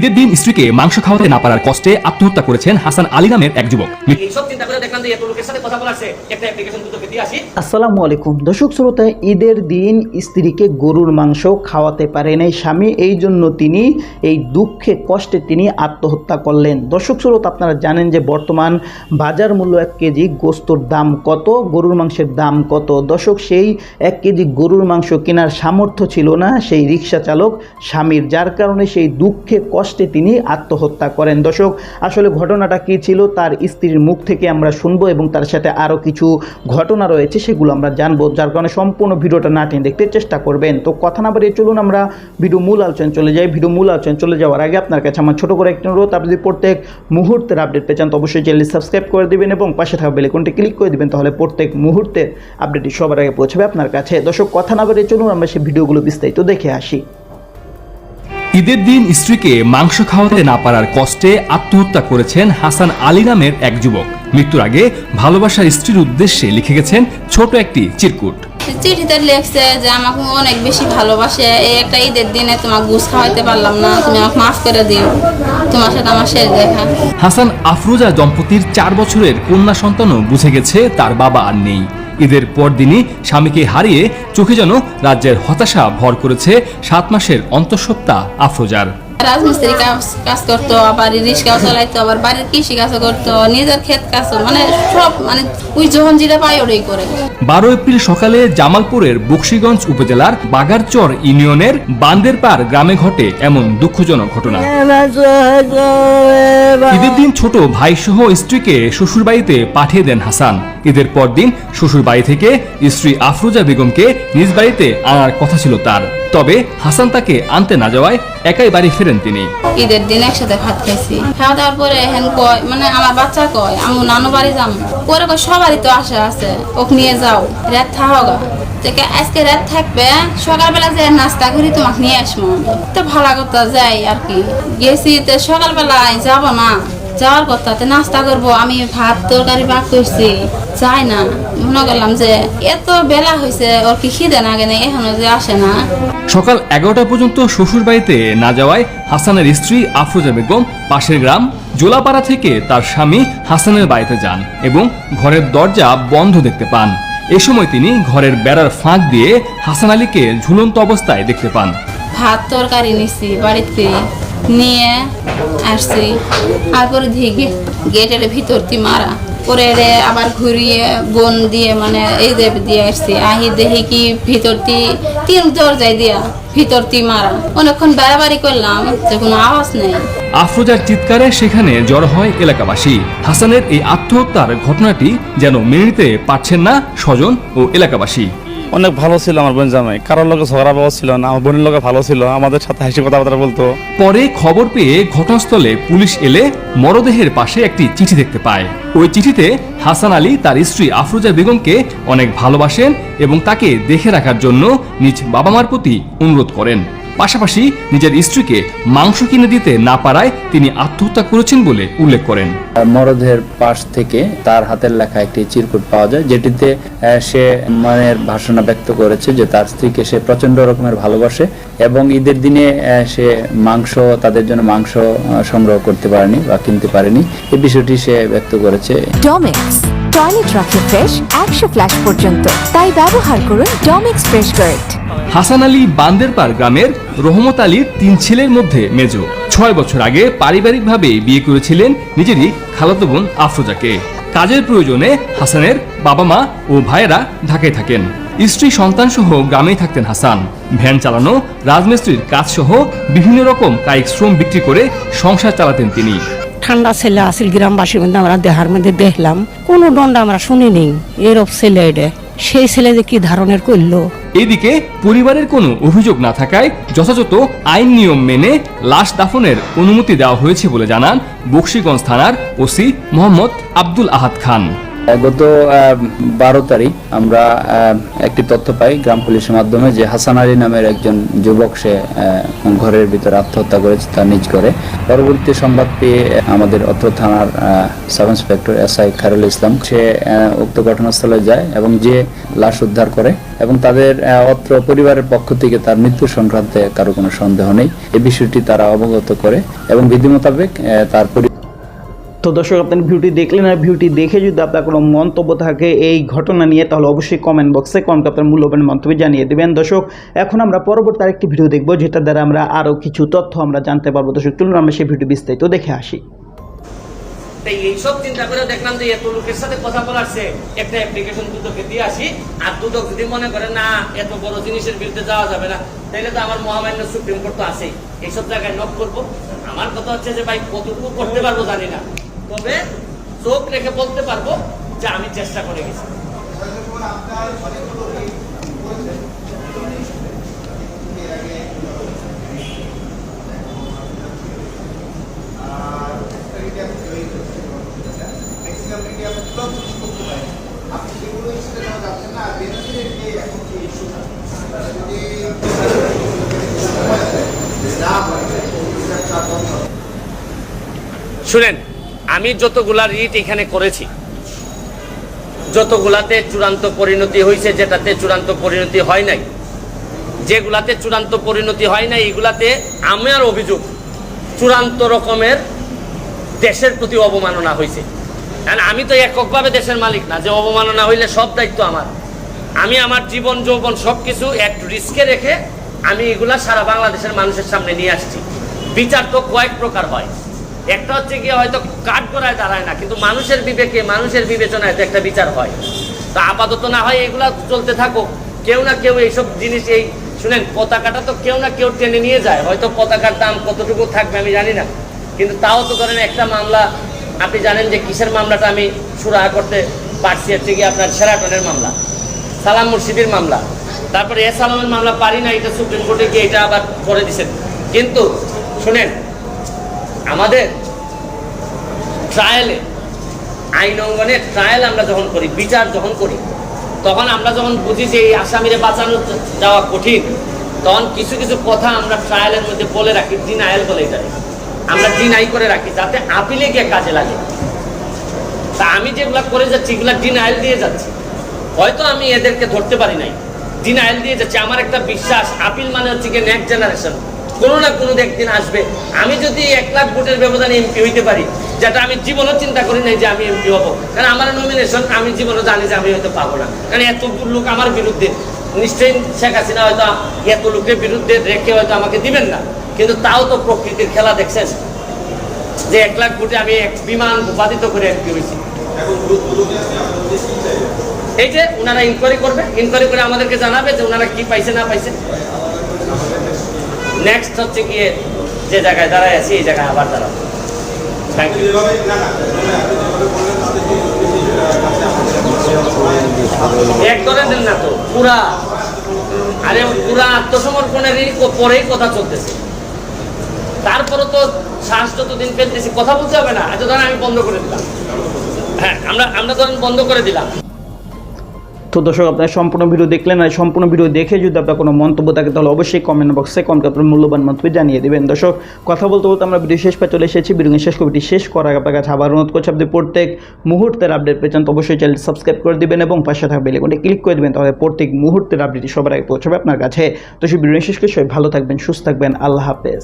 ঈদের দিন স্ত্রীকে মাংস খাওয়াতে না পারার কষ্টে আত্মহত্যা করেছেন হাসান আলী নামের এক যুবক। আসসালামু আলাইকুম। দর্শক শ্রোতা ঈদের দিন স্ত্রীকে গরুর মাংস খাওয়াতে পারে নাই স্বামী এই জন্য তিনি এই দুঃখে কষ্টে তিনি আত্মহত্যা করলেন। দর্শক শ্রোতা আপনারা জানেন যে বর্তমান বাজার মূল্য এক কেজি গোস্তর দাম কত গরুর মাংসের দাম কত? দর্শক সেই এক কেজি গরুর মাংস কেনার সামর্থ্য ছিল না সেই রিক্সা চালক স্বামীর যার কারণে সেই দুঃখে কষ্টে তিনি আত্মহত্যা করেন। দর্শক, আসলে ঘটনাটা কী ছিল তার স্ত্রীর মুখ থেকে আমরা শুনব এবং তার সাথে আরও কিছু ঘটনা রয়েছে সেগুলো আমরা জানব, যার কারণে সম্পূর্ণ ভিডিওটা না টেনে দেখতে চেষ্টা করবেন। তো কথা না বাড়িয়ে চলুন আমরা ভিডিও মূল আলোচনা চলে যাই। ভিডিও মূল আলোচনা চলে যাওয়ার আগে আপনার কাছে আমার ছোটো করে একটি অনুরোধ, আপনি যদি প্রত্যেক মুহূর্তের আপডেট পেয়ে চান, তো অবশ্যই চ্যানেলটি সাবস্ক্রাইব করে দিবেন এবং পাশে থাকা বেলেকনটি ক্লিক করে দিবেন, তাহলে প্রত্যেক মুহূর্তের আপডেটটি সবার আগে পৌঁছাবে আপনার কাছে। দর্শক, কথা না বাড়িয়ে চলুন আমরা সেই ভিডিওগুলো বিস্তারিত দেখে আসি। ঈদের দিন স্ত্রীকে মাংস খাওয়াতে না পারার কষ্টে আত্মহত্যা করেছেন হাসান আলী নামের এক যুবক। মৃত্যুর আগে ভালোবাসার স্ত্রীর উদ্দেশ্যে লিখে গেছেন ছোট একটি চিরকুট। চিঠিতে লেখছে যে আমাকে অনেক বেশি ভালোবাসে এই একটা ঈদের দিনে তোমাকে গুছ খাওয়াইতে পারলাম না তুমি আমাকে মাফ করে দিও তোমার সাথে আমার শেষ দেখা। হাসান আফরোজা দম্পতির চার বছরের কন্যা সন্তানও বুঝে গেছে তার বাবা আর নেই। ঈদের পরদিনই স্বামীকে হারিয়ে চোখে যেন রাজ্যের হতাশা ভর করেছে সাত মাসের অন্তঃসত্ত্বা আফরোজার। রাজমিস্ত্রি কাজ কাজ করতো আবার রিক্সাও চালাইতো আবার বাড়ির কৃষি কাজও করতো নিজের ক্ষেত কাজও মানে সব মানে ওই যখন যেটা পাই ওটাই করে। বারো এপ্রিল সকালে জামালপুরের বক্সিগঞ্জ উপজেলার বাগারচর ইউনিয়নের বান্দেরপাড় গ্রামে ঘটে এমন দুঃখজনক ঘটনা। ঈদের দিন ছোট ভাই সহ স্ত্রীকে শ্বশুরবাড়িতে পাঠিয়ে দেন হাসান। ঈদের পর দিন শ্বশুর বাড়ি থেকে স্ত্রী আফরোজা বেগমকে নিজ বাড়িতে আনার কথা ছিল তার। তবে হাসান তাকে আনতে না যাওয়ায় একাই বাড়ি ফেরেন তিনি। ঈদের দিন একসাথে ভাত খাইছি। খাওয়া দাওয়ার পরে হেন কয় মানে আমার বাচ্চা কয়, আমি নানু বাড়ি যাম। পরে কয়, সবারই তো আশা আছে, ওকে নিয়ে যাও, রাত থাকগা থেকে আজকে রাত থাকবে, সকালবেলা যে নাস্তা করি, তোমাকে নিয়ে আসব। তো ভালো কথা যাই আর কি। গেছি তো সকালবেলায় যাব না। যাওয়ার কথা তো নাস্তা করব আমি ভাত তরকারি পাক করছি। যাই না মনে করলাম যে এত বেলা হয়েছে ওর কি খিদে না কেন এখনও যে আসে না। সকাল এগারোটা পর্যন্ত শ্বশুর বাড়িতে না যাওয়ায় হাসানের স্ত্রী আফরোজা বেগম পাশের গ্রাম জোলাপাড়া থেকে তার স্বামী হাসানের বাড়িতে যান এবং ঘরের দরজা বন্ধ দেখতে পান। এ সময় তিনি ঘরের বেড়ার ফাঁক দিয়ে হাসান আলীকে ঝুলন্ত অবস্থায় দেখতে পান। ভাত তরকারি নিছি বাড়িতে। নিয়ে আসছি। তারপরে দিয়ে গেটের ভিতর দি মারা। পরে আবার ঘুরিয়ে বন দিয়ে মানে এই দেব দিয়ে আসছি। আহি দেখি কি ভিতর দি তিন দরজায় দিয়া ভিতর দি মারা। অনেকক্ষণ বেড়াবাড়ি করলাম কোনো আওয়াজ নেই। আফরোজার চিৎকারে সেখানে জড়ো হয় এলাকাবাসী। হাসানের এই আত্মহত্যার ঘটনাটি যেন মেনে নিতে পারছেন না স্বজন ও এলাকাবাসী। অনেক ভালো ছিল আমার বোন জামাই। কারোর লোকে ঝগড়া বাবা ছিল না, আমার বোনের লোকে ভালো ছিল, আমাদের সাথে হাসি কথাবার্তা বলতো। পরে খবর পেয়ে ঘটনাস্থলে পুলিশ এলে মরদেহের পাশে একটি চিঠি দেখতে পায়। ওই চিঠিতে হাসান আলী তার স্ত্রী আফরুজা বেগমকে অনেক ভালোবাসেন এবং তাকে দেখে রাখার জন্য নিজ বাবা মার প্রতি অনুরোধ করেন। পাশাপাশি নিজের স্ত্রীকে মাংস কিনে দিতে না পারায় তিনি আত্মহত্যা করেছেন বলে উল্লেখ করেন। মরদেহের পাশ থেকে তার হাতের লেখা একটি চিরকুট পাওয়া যায় যেটিতে সে মনের ভাষণা ব্যক্ত করেছে যে তার স্ত্রীকে সে প্রচণ্ড রকমের ভালোবাসে এবং ঈদের দিনে আহ, সে মাংস তাদের জন্য মাংস সংগ্রহ করতে পারেনি বা কিনতে পারেনি। এই বিষয়টি সে ব্যক্ত করেছে। ডমিক্স টয়লেট রাখে ফ্রেশ একশো ফ্ল্যাশ পর্যন্ত। তাই ব্যবহার করুন Domex fresh guard Hasan Ali Banderpar গ্রামের রহমত আলীর তিন ছেলের মধ্যে মেজ। ছয় বছর আগে পারিবারিকভাবে বিয়ে করেছিলেন নিজেরই খালাতো বোন আফরোজাকে। কাজের প্রয়োজনে হাসানের বাবা মা ও ভাইয়েরা ঢাকায় থাকেন। স্ত্রী সন্তান সহ গ্রামেই থাকতেন হাসান। ভ্যান চালানো, রাজমিস্ত্রির কাজ সহ বিভিন্ন রকম কায়িক শ্রম বিক্রি করে সংসার চালাতেন তিনি। ঠান্ডা ছেলে আসিল গ্রামবাসীর মধ্যে, আমরা দেহার মধ্যে দেখলাম। কোনো দণ্ড আমরা শুনিনি। এরব ছেলে এটা সেই ছেলে যে কি ধারণের করল? এদিকে পরিবারের কোনো অভিযোগ না থাকায় যথাযথ আইন নিয়ম মেনে লাশ দাফনের অনুমতি দেওয়া হয়েছে বলে জানান বক্সিগঞ্জ থানার ওসি মোহাম্মদ আব্দুল আহাদ খান। গত বারো তারিখ আমরা একটি তথ্য পাই গ্রাম পুলিশের মাধ্যমে যে হাসান আলী নামের একজন যুবক সে ঘরের ভিতরে আত্মহত্যা করেছে তার নিজ করে পরবর্তী সংবাদ পেয়ে আমাদের অত্র থানার sub inspector S I Khairul Islam, সে উক্ত ঘটনাস্থলে যায় এবং যে লাশ উদ্ধার করে এবং তাদের অত্র পরিবারের পক্ষ থেকে তার মৃত্যু সংক্রান্তে কারও কোনো সন্দেহ নেই। এই বিষয়টি তারা অবগত করে এবং বিধি মোতাবেক তার তো দর্শক আপনার ভিউটি দেখলেন আর ভিউটি দেখে যদি আপনার কোনো মন্তব্য থাকে এই ঘটনা নিয়ে, তাহলে অবশ্যই কমেন্ট বক্সে কমেন্ট আপনার মূল্যবান মন্তব্য জানিয়ে দেবেন। দর্শক, এখন আমরা পরবর্তী আরেকটি ভিডিও দেখব যেটা দ্বারা আমরা আরও কিছু তথ্য আমরা জানতে পারব। দর্শক, চলুন আমরা সেই ভিডিও বিস্তারিত দেখে আসি। তাই এইসব চিন্তা করে দেখলাম যে এত লোকের সাথে কথা বলার একটা অ্যাপ্লিকেশন দুদকে দিয়ে আসি, আর দুদক যদি মনে করে, না, এত বড় জিনিসের বিরুদ্ধে যাওয়া যাবে না তাহলে তো আমার মহামান্য সুপ্রিম কোর্ট তো আছেই। এইসব জায়গায় নক করব। আমার কথা হচ্ছে যে, ভাই, কতটুকু করতে পারব জানি না। তবে চোখ রেখে বলতে পারব যে, আমি চেষ্টা করে গেছি। শুনেন, আমি যতগুলা রিট এখানে করেছি, যতগুলাতে চূড়ান্ত পরিণতি হয়েছে যেটাতে চূড়ান্ত পরিণতি হয় নাই, যেগুলাতে চূড়ান্ত পরিণতি হয় নাই, এগুলাতে আমার অভিযোগ, চূড়ান্ত রকমের দেশের প্রতি অবমাননা হয়েছে কারণ আমি তো এককভাবে দেশের মালিক না, যে অবমাননা হইলে সব দায়িত্ব আমার। আমি আমার জীবন, যৌবন সব কিছু এক রিস্কে রেখে আমি এগুলা সারা বাংলাদেশের মানুষের সামনে নিয়ে আসছি। বিচার তো কয়েক প্রকার হয়। একটা হচ্ছে গিয়ে হয়তো কাঠ করায় দাঁড়ায় না, কিন্তু মানুষের বিবেকে, মানুষের বিবেচনায় তো একটা বিচার হয়। তো আপাতত না হয় এগুলা চলতে থাকো কেউ না কেউ এইসব জিনিস, এই শুনেন, পতাকাটা তো কেউ না কেউ টেনে নিয়ে যায়। হয়তো পতাকার দাম কতটুকু থাকবে আমি জানি না। কিন্তু তাও তো ধরেন একটা মামলা, আপনি জানেন যে কিসের মামলাটা আমি সুরাহা করতে পারছি, হচ্ছে গিয়ে আপনার সেরাটনের মামলা, সালাম মুর্শিদির মামলা। তারপরে এ সালামের মামলা পারি না, এটা সুপ্রিম কোর্টে গিয়ে এটা আবার করে দিছেন। কিন্তু শুনেন আমাদের ট্রায়ালে আইন অঙ্গনে ট্রায়াল আমরা যখন করি, বিচার যখন করি, তখন আমরা যখন বুঝি যে এই আসামিরে বাঁচানো যাওয়া কঠিন, তখন কিছু কিছু কথা আমরা ট্রায়ালের মধ্যে বলে রাখি দিন ডিনায়াল বলে এটা আমরা ডিনাই করে রাখি, যাতে আপিলে গিয়ে কাজে লাগে। তা আমি যেগুলা করে যাচ্ছি, এগুলা ডিনায়াল দিয়ে যাচ্ছি। হয়তো আমি এদেরকে ধরতে পারি নাই। ডিনায়াল দিয়ে যাচ্ছি। আমার একটা বিশ্বাস, আপিল মানে হচ্ছে গিয়ে নেক্সট জেনারেশন কোনো না কোনো একদিন আসবে। আমি যদি এক লাখ ভোটের ব্যবধানে এমপি হইতে পারি যেটা আমি জীবনও চিন্তা করি নাই যে আমি এমপি হব। কারণ আমার নমিনেশন আমি জীবনও জানি যে আমি হয়তো পাবো না। কারণ এত লোক আমার বিরুদ্ধে নিশ্চয়ই শেখ হাসিনা হয়তো এত লোকের বিরুদ্ধে রেখে হয়তো আমাকে দিবেন না। কিন্তু তাও তো প্রকৃতির খেলা দেখছেন যে এক লাখ ভোটে আমি এক বিমান উপাদিত করে এমপি হয়েছি। এই যে ওনারা ইনকোয়ারি করবে ইনকোয়ারি করে আমাদেরকে জানাবে যে ওনারা কি পাইছে না পাইছে। নেক্সট হচ্ছে গিয়ে যে জায়গায় দাঁড়ায় আছি, এই জায়গায় আবার দাঁড়াবো। এক না তো, পুরা, আরে পুরা আত্মসমর্পণেরই ক- পরেই কথা চলতেছে। তারপরে তো শ্বাস যতদিন ফেলতেছি, কথা বলতে হবে না। এত ধরেন আমি বন্ধ করে দিলাম। হ্যাঁ আমরা আমরা ধরেন বন্ধ করে দিলাম। তো দর্শক, আপনারা সম্পূর্ণ ভিডিও দেখলেন আর সম্পূর্ণ ভিডিও দেখে যদি আপনার কোনো মন্তব্য থাকে, তাহলে অবশ্যই কমেন্ট বক্সে কমেন্ট আপনার মূল্যবান মন্তব্য জানিয়ে দেবেন। দর্শক, কথা বলতে বলতে আমরা ভিডিও শেষ পেয়ে চলে এসেছি। ভিডিও শেষ কবিটি শেষ করার আপনার কাছে আবার অনুরোধ করছি, আপনি প্রত্যেক মুহূর্তের আপডেট পেয়েছেন তো অবশ্যই চ্যানেল সাবস্ক্রাইব করে দেবেন এবং পাশে থাকা বেলেকনটি ক্লিক করে দেবেন, তাহলে প্রত্যেক মুহূর্তের আপডেটটি সবার আগে পৌঁছাবে আপনার কাছে। তো সেই ভিডিও শেষ করে, সবাই ভালো থাকবেন, সুস্থ থাকবেন, আল্লাহ হাফেজ।